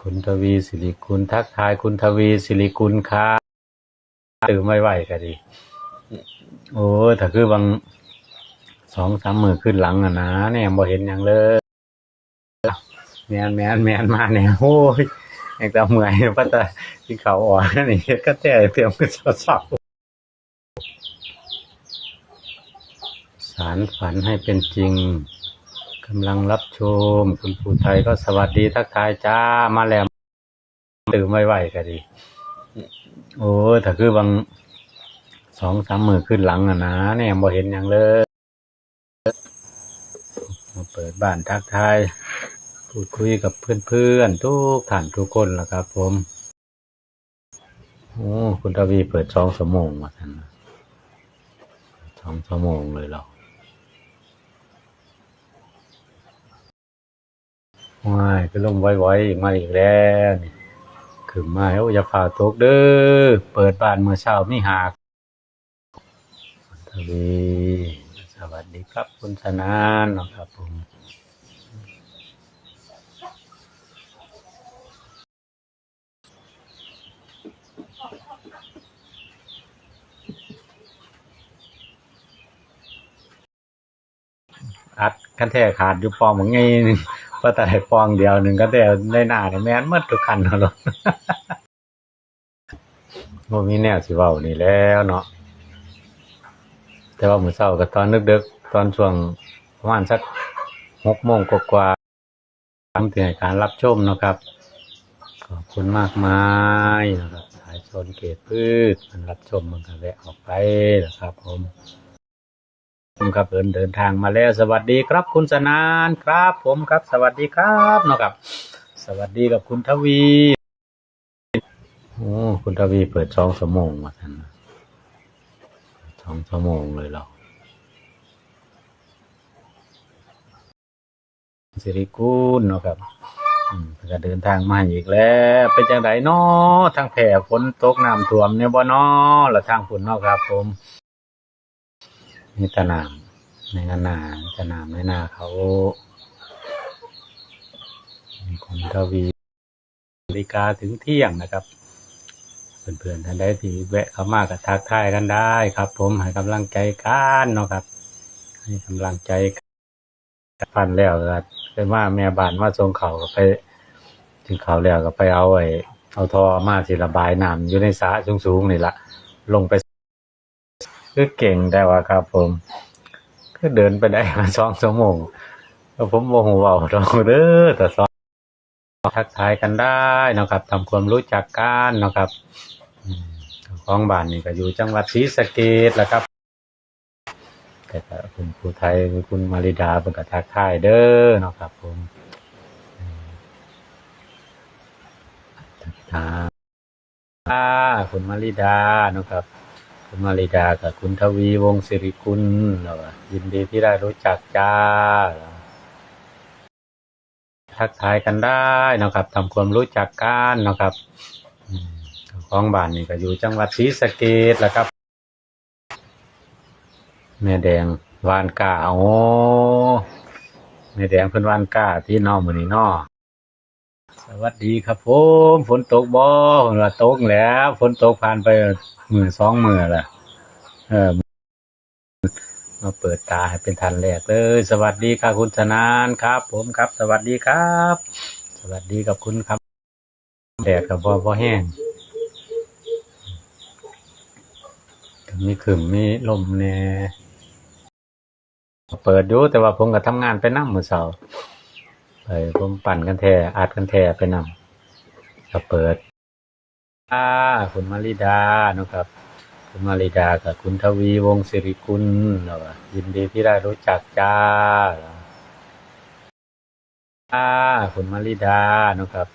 คุณทวีสิริคุณทักทายคุณทวีสิริคุณค่ะตื่นไม่ไหวก็ดี โอ้ถ้าคือบางสองสามมือขึ้นหลังอะนะเนี่ยบ่เห็นอย่างเลยแมนแมนแมนมาเนี่ยโอ้ยยังต่เมื่อยพัตตาที่เขาอ่อนนี่ก็แต่เตรียมกันสอบสารฝันให้เป็นจริง กำลังรับชม คุณผู้ไทยก็สวัสดีทักทายจ้ามาแล้วตื่นไม่ไหวก็ดี โอ้ถ้าคือบางสองสามมือขึ้นหลังอะนะเนี่ยบ่เห็นอย่างเลยมาเปิดบ้านทักทายพูดคุยกับเพื่อนๆทุกท่านทุกคนล่ะครับผมโอ้คุณทวีเปิดสองชั่วโมงมาทันนสองชั่วโมงเลยเหรา ว้ายก็ลงไว้ๆมาอีกแล้วนี่ขึ้นมาแล้วอย่าฝ่าตกเด้อเปิดบ้านเมื่อเช้ามีหากทวีสวัสดีครับคุณชนานนะครับผมอัดกันแท้ขาดอยู่ปองเหมือนไง หนึ่งเพราแต่ได้ปองเดียวหนึ่งก็แต่ได้หน้าเนี่ยแม่นหมดทุกคันเอาหรอกบ่มีแนวสิเว้านี่แล้วเนาะแต่ว่ามื้อเช้าก็ตอนดึกๆตอนช่วงประมาณสักหกโมงกว่าๆทำที่ให้การรับชมนะครับ ขอบคุณมากมายนะครับสายชนเกตพืชมันรับชมมันก็แวะออกไปนะครับผม ผมครับเดินเดินทางมาแล้วสวัสดีครับคุณสนานครับ ผมครับ สวัสดีครับเนาะครับ สวัสดีกับคุณทวีโอ้คุณทวีเปิดสองชั่วโมงมาทันนะสองชั่วโมงเลยเราสิริกุลเนาะครับอืมเดินทางมาอีกแล้วเป็นจังไดเนาะทางแผ่ฝนตกน้ำท่วมเนี่ยบ่เนาะแล้วทางฝุ่นเนาะครับ ผม นี่ตะนามในนานาตะนามในนาเขาคนทวีนาฬิกาถึงเที่ยงนะครับเพื่อนๆท่านใดที่แวะเข้ามาก็ทักทายกันได้ครับ ผมให้กำลังใจกันเนาะครับ ให้กำลังใจกันพันแล้วก็เป็นว่าแม่บ้านมาส่งเขาก็ไป ถึงเขาแล้วก็ไปเอาไอ้เอาท่อมาสิระบายน้ำอยู่ในสระสูงๆนี่ละลงไป คือเก่งได้ว่าครับ ผมก็เดินไปได้มาสองชั่วโมงแล้วผมโมโหเบาดอกเด้อแต่สองทักทายกันได้นะครับทำความรู้จักกันนะครับอืมเจ้าของบ้านนี่ก็อยู่จังหวัดศรีสะเกษแหละครับ แต่คุณครูไทยคุณมาริดาเป็นกทักทายเด้อนะครับ ผมทักทายอ่าคุณมาริดานะครับ คุณมาริดากับคุณทวีวงศ์สิริกุลยินดีที่ได้รู้จักจ้า ทักทายกันได้นะครับทำความรู้จักกันนะครับอืมเจ้าของบ้านนี่ก็อยู่จังหวัดศรีสะเกษแหละครับ แม่แดงวานกาโอ้แม่แดงเพิ่นวานกาที่นอมือนี้นอ สวัสดีครับผมฝนตกบ่เพิ่นว่าตกแล้วฝนตกผ่านไปมื้อสองมือล้วเออมาเปิดตาให้เป็นทันแรกเลยสวัสดีครับคุณสนานครับ ผมครับ สวัสดีครับ สวัสดีกับคุณครับแดดกับบ่บ่แห้งมีขึ้นมีลมแน่เปิดอยู่แต่ว่าผมก็ทำงานไปนั่งมือเสาร์ ไปผมปั่นกันแท้อัดกันแท้ไปนำก็เปิดอ่าคุณมาริดานะครับ คุณมาริดากับคุณทวีวงศิริกุลเนาะยินดีที่ได้รู้จักจ้าอ่าคุณมาริดานะครับ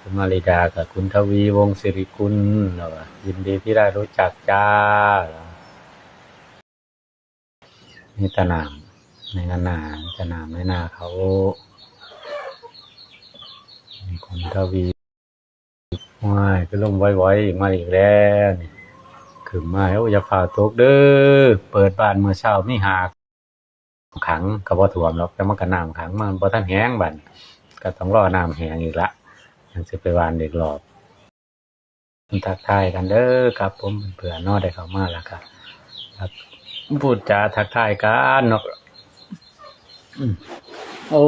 คุณมาริดากับคุณทวีวงศิริกุลเนาะยินดีที่ได้รู้จักจ้านี่ตะนามในนานาจะนามในนาเขา คนทวีว้ายก็ลงไว้ๆอีกมาอีกแล้วนี่ขึ้นมาแล้วอย่าฝ่าตกเด้อเปิดบ้านเมื่อเช้ามีหากขังก็บ่ท่วมหรอกแต่มันก็น้ำขังมันบ่ทันแห้งบัดก็ต้องรอน้ำแห้งอีกละยังจะไปวานเด็กหลอบทักทายกันเด้อครับผมเผื่อนอได้เข้ามาแล้วครับครับพูดจาทักทายกันเนาะโอ้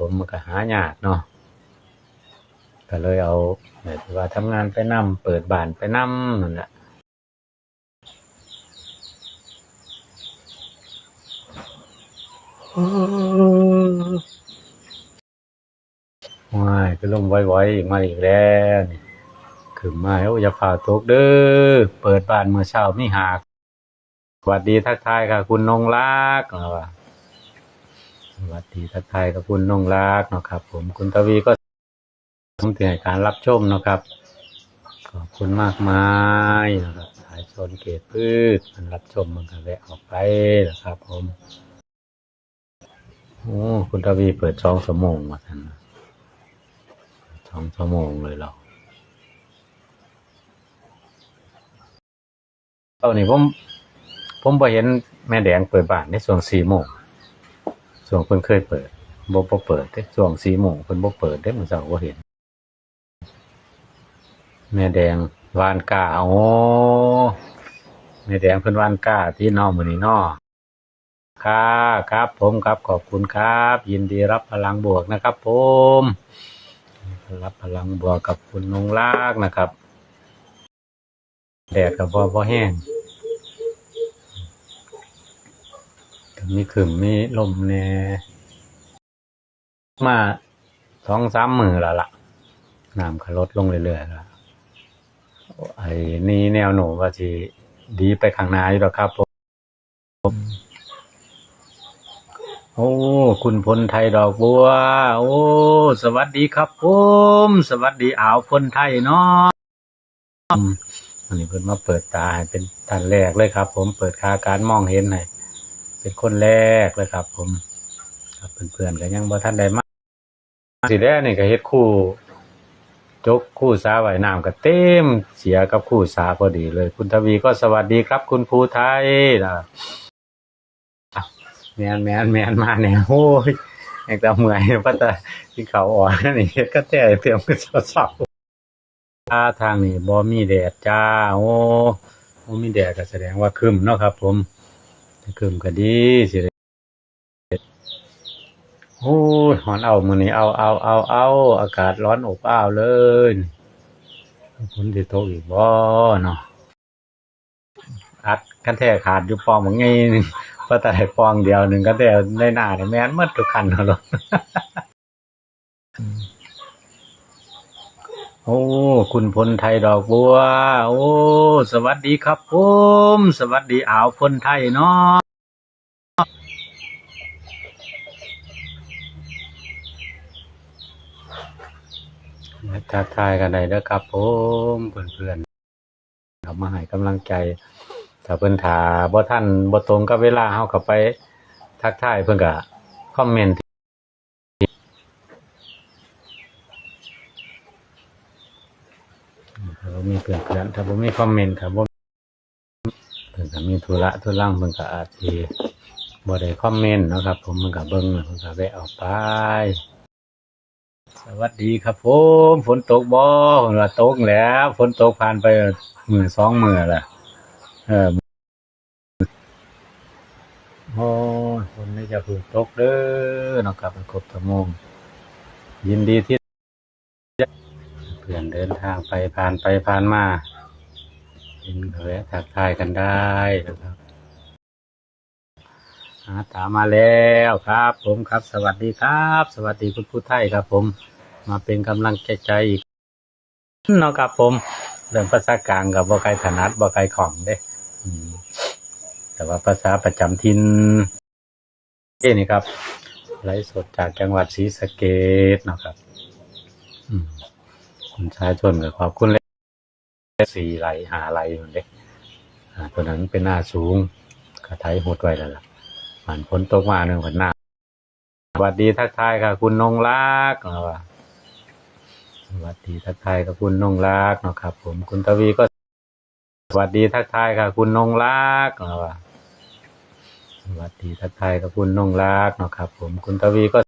ผมมันก็หายากเนาะก็เลยเอาเนี่ยที่ว่าทำงานไปนำเปิดบ้านไปนำนั่นแหละว้ายก็ลมไว้ๆอีกมาอีกแล้วนี่ขึ้นมาแล้วอย่าฝ่าตกเด้อเปิดบ้านเมื่อเช้ามีหากสวัสดีทักทายค่ะ คุณนงรักเนะว่า วัสดีทักทายกับคุณนงรักเนาะครับ ผมคุณทวีก็ทำถึงให้การรับชมเนาะครับ ขอบคุณมากมายนะครับสายชนเกตพืชมันรับชมมันก็แวะออกไปนะครับ ผมโอ้คุณทวีเปิดช่องสมงมาทันนะสองชั่วโมงเลยเราเอานี่ผมผมไปเห็นแม่แดงเปิดบ้านในช่วงสี่โมง ช่วงเพิ่นเคยเปิดบ่บ่เปิดเด้ช่วงสี่โมงเพิ่นบ่เปิดเด้มื้อเช้าบ่เห็น แม่แดงวานกาโอ้แม่แดงเพิ่นวานกาที่นอมือนี้นอค่ะครับ ผมครับขอบคุณครับ ยินดีรับพลังบวกนะครับ ผม รับพลังบวกกับคุณนงลากนะครับแดดกับพอพอแห้ง มีขึ้นมีลมแน่มาสองสามมือแล้วล่ะน้ำก็ลดลงเรื่อยๆแล้วไอ้นี่แนวโน้มว่าสิดีไปข้างหน้าอยู่แล้วครับผม โอ้ คุณพลไทยดอกบัว โอ้ สวัสดีครับผม สวัสดีอ่าวพลไทยเนาะอันนี้เพิ่นมาเปิดตาเป็นท่านแรกเลยครับ ผมเปิดคาการมองเห็นให้ เป็นคนแรกเลยครับ ผม ครับเพื่อนๆก็ยังบ่ทันได้มาสิแด้นี่ก็เฮ็ดคู่ จกคู่สาว่ายน้ำก็เต็มเสียกับคู่สาพอดีเลย คุณทวีก็สวัสดีครับ คุณภูไทยนะแมนแมนแมนมาเนี่ยโอ้ยแอกแต่เมื่อยพัตตาที่เขาอ่อนนี่เฮ็ดก็แต่เตรียมก็สอบๆถ้าทางนี้บ่มีแดดจ้า โอ้บ่มีแดดก็แสดงว่าคึมเนาะครับ ผม เกิมก็ดีสิได้โอ้ยหอนเอามือนี้เอาเอาเอาเอาอากาศร้อนอบอ้าวเลยฝนจะตกอีกบ่เนาะอัดกันแท้ขาดอยู่ปองบางไงนึงพอแต่ปองเดียวหนึ่งก็แต่ในหน้าเนี่ยแม่นมัดทุกคันเอารถ โอ้ คุณพลไทยดอกบัว โอ้ สวัสดีครับผมสวัสดีอ่าวพลไทยเนาะทักทายกันได้เด้อครับผมเพื่อนๆเอามาให้กำลังใจถ้าเพิ่นถาบ่ทันบ่ตรงกับเวลาเฮาก็ไป ทักทายเพิ่อนก็คอมเมนต์ ถ้าบ่มีเพื่อนถ้าบ่มีคอมเมนต์ถ้าบ่เพิ่นก็มีธุระธุรังเพิ่นก็อาจสิบ่ได้คอมเมนต์นะครับ ผมมันก็เบิ่งแล้วเพิ่นก็แวะออกไปสวัสดีครับผมฝนตกบ่เพิ่นว่าตกแล้วฝนตกผ่านไปมื้อสองมือล้วเออโอ้คนนี้จะฝึกตกเด้อนะครับครบชั่โมงยินดีที่ พื่อนเดินทางไปผ่านไปผ่านมาเห็นแวะทักทายกันได้นะครับอาตามมาแล้วครับ ผมครับ สวัสดีครับ สวัสดีคุณผู้ไทยครับ ผมมาเป็นกำลังใจใจอีกเนาะครับผมเรื่องภาษากลางกับบ่ไกลถนัดบ่ไกลของเด้แต่ว่าภาษาประจำถิ่นนี่ครับไลฟ์สดจากจังหวัดศรีสะเกษนะครับ ชาชนกับขอบคุณเลยสี่ไหลหาไหลอยู่เด็กตัวนั้นเป็นหน้าสูงกระไทยหดไว้แล้วล่ะผ่านพ้นตกมาหนึ่งผันหน้าสวัสดีทักทายค่ะ คุณนงรักนะสวัสดีทักทายกับคุณนงรักเนาะครับ ผมคุณทวีก็ สวัสดีทักทายค่ะ คุณนงรักนะสวัสดีทักทายกับคุณนงรักเนาะครับ ผมคุณทวีก็